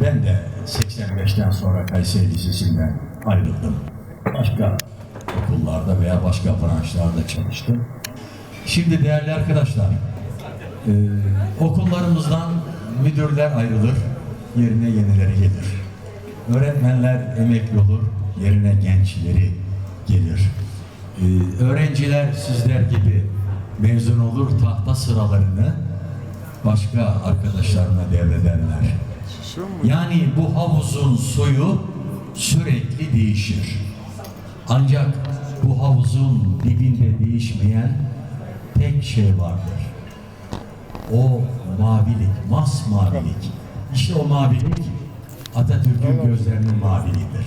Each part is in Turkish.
ben de 85'ten sonra Kayseri Lisesi'nden ayrıldım. Başka okullarda veya başka branşlarda çalıştım. Şimdi değerli arkadaşlar, e, okullarımızdan müdürler ayrılır, yerine yenileri gelir. Öğretmenler emekli olur, yerine gençleri gelir. E, öğrenciler sizler gibi mezun olur, tahta sıralarını başka arkadaşlarına devrederler. Yani bu havuzun suyu sürekli değişir. Ancak bu havuzun dibinde değişmeyen tek şey vardır. O mavilik, masmavilik. İşte o mavilik Atatürk'ün gözlerinin maviliğidir.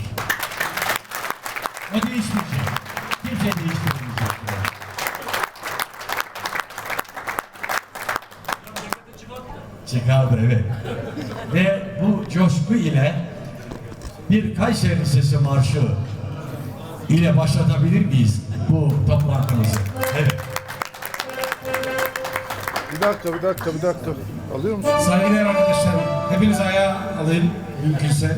O değişmeyecek. Kimse değiştirmeyecek. Çıkardı evet. Ve bu coşku ile bir Kayseri Sesi Marşı ile başlatabilir miyiz bu toplantımızı? Evet. Bir dakika, bir dakika, bir dakika. Alıyor musun? Saygıdeğer arkadaşlar, hepiniz ayağa alayım mümkünse.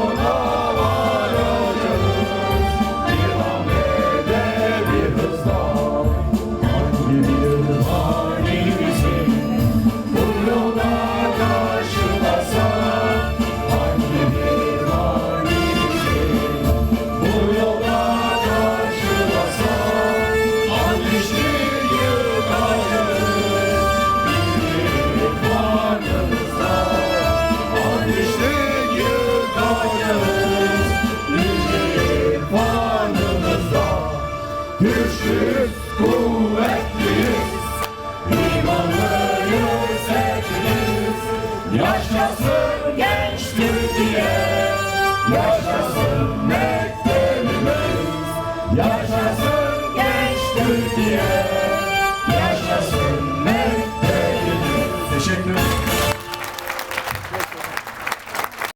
Lord. Yıkacağız bir varlığımızda Güçlüyüz, kuvvetliyiz hepimiz Yaşasın genç Türkiye Yaşasın